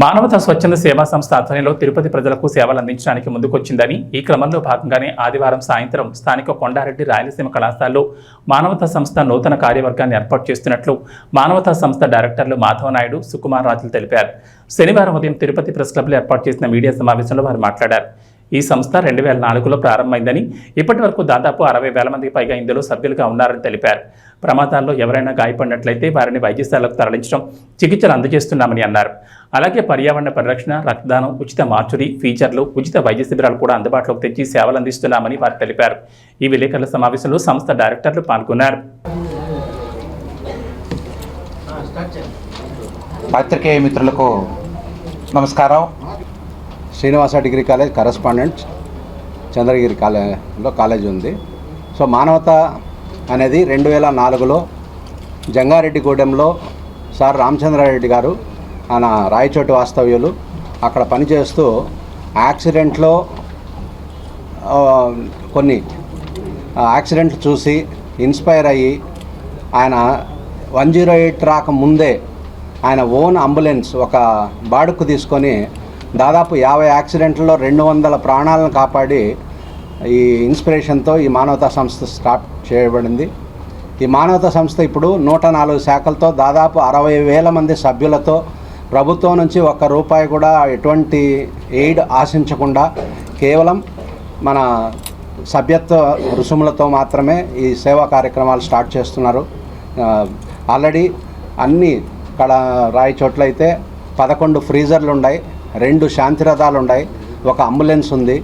మానవతా స్వచ్ఛంద సేవా సంస్థ ఆధ్వర్యంలో తిరుపతి ప్రజలకు సేవలు అందించడానికి ముందుకొచ్చిందని ఈ క్రమంలో భాగంగానే ఆదివారం సాయంత్రం స్థానిక కొండారెడ్డి రాయలసీమ కళాశాలలో మానవతా సంస్థ నూతన కార్యవర్గాన్ని ఏర్పాటు చేస్తున్నట్లు మానవతా సంస్థ డైరెక్టర్లు మాధవ నాయుడు సుకుమార్ రాజులు తెలిపారు. శనివారం ఉదయం తిరుపతి ప్రెస్ క్లబ్లో ఏర్పాటు చేసిన మీడియా సమావేశంలో వారు మాట్లాడారు. ఈ సంస్థ రెండు వేల నాలుగులో ప్రారంభమైందని ఇప్పటి వరకు దాదాపు అరవై వేల మందికి పైగా ఇందులో సభ్యులుగా ఉన్నారని తెలిపారు. ప్రమాదాల్లో ఎవరైనా గాయపడినట్లయితే వారిని వైద్యశాలకు తరలించడం చికిత్సలు అందజేస్తున్నామని అన్నారు. అలాగే పర్యావరణ పరిరక్షణ రక్తదానం ఉచిత మార్చురీ ఫీచర్లు ఉచిత వైద్య శిబిరాలు కూడా అందుబాటులోకి తెచ్చి సేవలు అందిస్తున్నామని వారు తెలిపారు. ఈ విలేకరుల సమావేశంలో సంస్థ డైరెక్టర్లు పాల్గొన్నారు. పాత్రికేయ మిత్రులకు నమస్కారం. Srinivasa degree college correspondent Chandragiri కాలేజ్లో కాలేజ్ ఉంది. సో మానవత అనేది రెండు వేల నాలుగులో జంగారెడ్డిగూడెంలో సార్ రామచంద్రారెడ్డి గారు ఆయన రాయచోటి వాస్తవ్యులు. అక్కడ పనిచేస్తూ యాక్సిడెంట్లో కొన్ని యాక్సిడెంట్లు చూసి ఇన్స్పైర్ అయ్యి ఆయన వన్ జీరో ఎయిట్ రాక ముందే ఆయన ఓన్ అంబులెన్స్ ఒక బాడుకు తీసుకొని దాదాపు యాభై యాక్సిడెంట్లలో రెండు వందల ప్రాణాలను కాపాడి ఈ ఇన్స్పిరేషన్తో ఈ మానవతా సంస్థ స్టార్ట్ చేయబడింది. ఈ మానవతా సంస్థ ఇప్పుడు నూట నాలుగు శాఖలతో దాదాపు అరవై వేల మంది సభ్యులతో ప్రభుత్వం నుంచి ఒక్క రూపాయి కూడా ఎటువంటి ఎయిడ్ ఆశించకుండా కేవలం మన సభ్యత్వ రుసుములతో మాత్రమే ఈ సేవా కార్యక్రమాలు స్టార్ట్ చేస్తున్నారు. ఆల్రెడీ అన్ని కళ రాయి చోట్లయితే పదకొండు ఫ్రీజర్లు ఉన్నాయి రెండు శాంతిరథాలు ఉన్నాయి. ఒక అంబులెన్స్ ఉంది.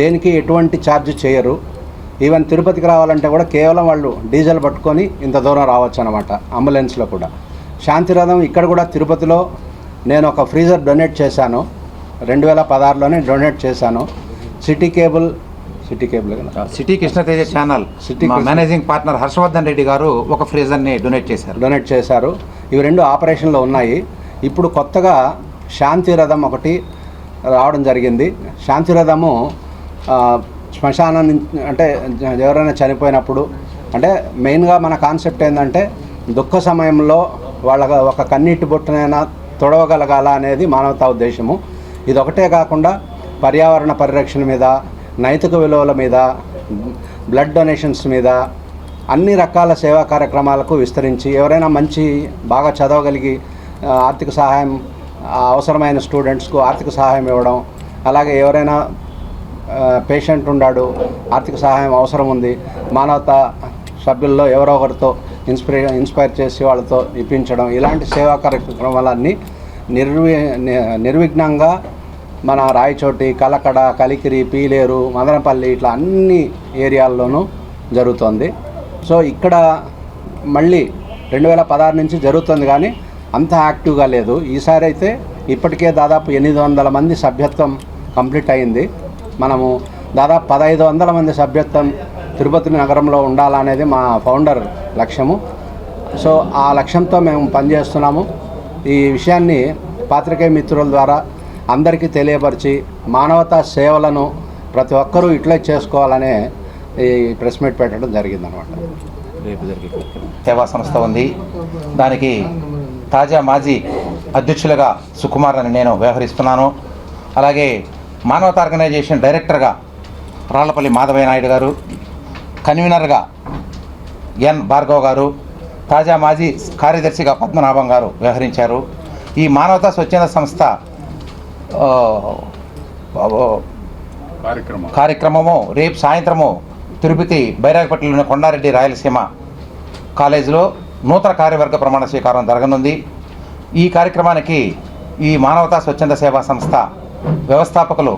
దేనికి ఎటువంటి ఛార్జ్ చేయరు. ఈవెన్ తిరుపతికి రావాలంటే కూడా కేవలం వాళ్ళు డీజిల్ పట్టుకొని ఇంత దూరం రావచ్చు అనమాట అంబులెన్స్లో కూడా. శాంతిరథం ఇక్కడ కూడా తిరుపతిలో నేను ఒక ఫ్రీజర్ డొనేట్ చేశాను. రెండు వేల పదహారులోనే డొనేట్ చేశాను. City cable city cable city Krishnateja channel. City managing partner Harshavardhan Reddy గారు ఒక ఫ్రీజర్ని డొనేట్ చేశారు. డొనేట్ చేశారు. ఇవి రెండు ఆపరేషన్లో ఉన్నాయి. ఇప్పుడు కొత్తగా శాంతి రథం ఒకటి రావడం జరిగింది. శాంతి రథము శ్మశానం అంటే ఎవరైనా చనిపోయినప్పుడు అంటే మెయిన్గా మన కాన్సెప్ట్ ఏంటంటే దుఃఖ సమయంలో వాళ్ళ ఒక కన్నీటి బొట్టునైనా తొడవగలగాల అనేది మానవతా ఉద్దేశము. ఇది ఒకటే కాకుండా పర్యావరణ పరిరక్షణ మీద నైతిక విలువల మీద బ్లడ్ డొనేషన్స్ మీద అన్ని రకాల సేవా కార్యక్రమాలకు విస్తరించి ఎవరైనా మంచి బాగా చదవగలిగి ఆర్థిక సహాయం అవసరమైన స్టూడెంట్స్కు ఆర్థిక సహాయం ఇవ్వడం అలాగే ఎవరైనా పేషెంట్ ఉన్నాడు ఆర్థిక సహాయం అవసరం ఉంది మానవత సభ్యుల్లో ఎవరో ఒకరితో ఇన్స్పైర్ ఇన్స్పైర్ చేసి వాళ్ళతో ఇప్పించడం ఇలాంటి సేవా కార్యక్రమాలన్నీ నిర్వి నిర్విఘ్నంగా మన రాయచోటి కలకడ కలికిరి పీలేరు మదనపల్లి ఇట్లా అన్ని ఏరియాల్లోనూ జరుగుతోంది. సో ఇక్కడ మళ్ళీ రెండు వేల పదహారు నుంచి జరుగుతుంది కానీ అంత యాక్టివ్గా లేదు. ఈసారి అయితే ఇప్పటికే దాదాపు ఎనిమిది వందల మంది సభ్యత్వం కంప్లీట్ అయింది. మనము దాదాపు పదహైదు వందల మంది సభ్యత్వం తిరుపతి నగరంలో ఉండాలనేది మా ఫౌండర్ లక్ష్యము. సో ఆ లక్ష్యంతో మేము పనిచేస్తున్నాము. ఈ విషయాన్ని పాత్రికేయ మిత్రుల ద్వారా అందరికీ తెలియపరిచి మానవతా సేవలను ప్రతి ఒక్కరూ ఇట్లే చేసుకోవాలనే ఈ ప్రెస్ మీట్ పెట్టడం జరిగిందనమాట. రేపు జరిగే సేవా సంస్థ ఉంది. దానికి తాజా మాజీ అధ్యక్షులుగా సుకుమార్ అని నేను వ్యవహరిస్తున్నాను. అలాగే మానవతా ఆర్గనైజేషన్ డైరెక్టర్గా రాళ్ళపల్లి మాధవయ్య నాయుడు గారు కన్వీనర్గా ఎన్ భార్గవ్ గారు తాజా మాజీ కార్యదర్శిగా పద్మనాభం గారు వ్యవహరించారు. ఈ మానవతా స్వచ్ఛంద సంస్థ కార్యక్రమము రేపు సాయంత్రము తిరుపతి బైరాగపట్నంలోని కొండారెడ్డి రాయలసీమ కాలేజీలో నూతన కార్యవర్గ ప్రమాణ స్వీకారం జరగనుంది. ఈ కార్యక్రమానికి ఈ మానవతా స్వచ్ఛంద సేవా సంస్థ వ్యవస్థాపకులు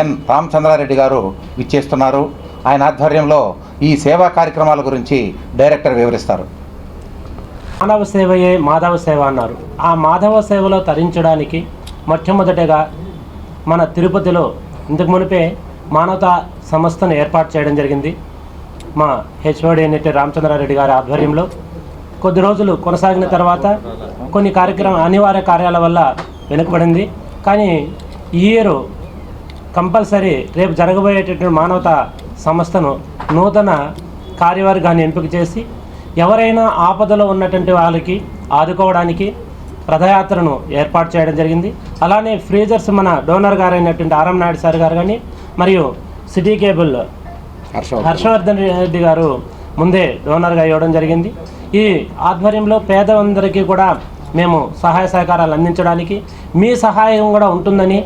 ఎన్ రామచంద్రారెడ్డి గారు విచ్చేస్తున్నారు. ఆయన ఆధ్వర్యంలో ఈ సేవా కార్యక్రమాల గురించి డైరెక్టర్ వివరిస్తారు. మానవ సేవయే మాధవ సేవ అన్నారు. ఆ మాధవ సేవలో తరించడానికి మొట్టమొదటిగా మన తిరుపతిలో ఇంతకు మునిపే మానవతా సంస్థను ఏర్పాటు చేయడం జరిగింది. మా హెచ్ఓడి ఎన్నిటి రామచంద్రారెడ్డి గారి ఆధ్వర్యంలో కొద్ది రోజులు కొనసాగిన తర్వాత కొన్ని కార్యక్రమ అనివార్య కార్యాల వల్ల వెనుకబడింది. కానీ ఈ ఇయర్ కంపల్సరీ రేపు జరగబోయేటటువంటి మానవతా సంస్థను నూతన కార్యవర్గాన్ని ఎంపిక చేసి ఎవరైనా ఆపదలో ఉన్నటువంటి వాళ్ళకి ఆదుకోవడానికి రథయాత్రను ఏర్పాటు చేయడం జరిగింది. అలానే ఫ్రీజర్స్ మన డోనర్ గారైనటువంటి ఆరం నాయుడు సార్ గారు కానీ మరియు సిటీ కేబుల్ హర్షవర్ధన్. హర్షవర్ధన్ రెడ్డి గారు ముందే డోనర్గా ఇవ్వడం జరిగింది. ఈ ఆధ్వర్యంలో పేదలందరికీ కూడా మేము సహాయ సహకారాలు అందించడానికి మీ సహాయం కూడా ఉంటుందని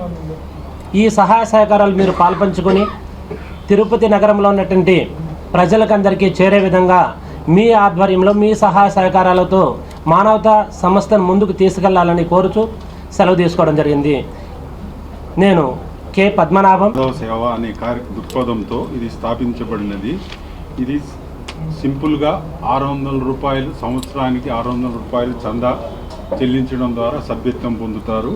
ఈ సహాయ సహకారాలు మీరు పాల్పంచుకొని తిరుపతి నగరంలో ఉన్నటువంటి ప్రజలకందరికీ చేరే విధంగా మీ ఆధ్వర్యంలో మీ సహాయ సహకారాలతో మానవతా సంస్థను ముందుకు తీసుకెళ్ళాలని కోరుచూ సెలవు తీసుకోవడం జరిగింది. నేను కె పద్మనాభం. సేవ అనే కార్య దృక్పథంతో ఇది స్థాపించబడినది. ఇది సింపుల్గా ఆరు వందల రూపాయలు సంవత్సరానికి ఆరు వందల రూపాయలు చందా చెల్లించడం ద్వారా సభ్యత్వం పొందుతారు.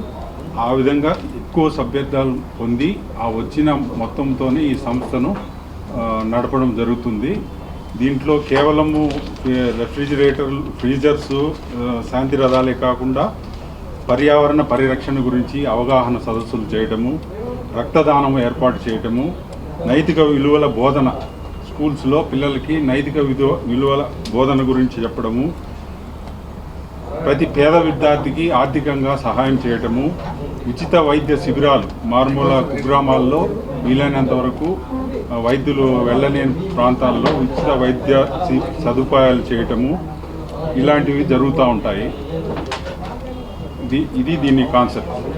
ఆ విధంగా ఎక్కువ సభ్యత్వాలు పొంది ఆ వచ్చిన మొత్తంతోనే ఈ సంస్థను నడపడం జరుగుతుంది. దీంట్లో కేవలము రెఫ్రిజిరేటర్లు ఫ్రీజర్స్ శాంతి రథాలే కాకుండా పర్యావరణ పరిరక్షణ గురించి అవగాహన సదస్సులు చేయడము రక్తదానం ఏర్పాటు చేయటము నైతిక విలువల బోధన స్కూల్స్లో పిల్లలకి నైతిక విలువ విలువల బోధన గురించి చెప్పడము ప్రతి పేద విద్యార్థికి ఆర్థికంగా సహాయం చేయటము ఉచిత వైద్య శిబిరాలు మారుమూల కుగ్రామాల్లో వీలైనంత వరకు వైద్యులు వెళ్ళలేని ప్రాంతాల్లో ఉచిత వైద్య సి- సదుపాయాలు చేయటము ఇలాంటివి జరుగుతూ ఉంటాయి. ఇది ఇది దీని కాన్సెప్ట్.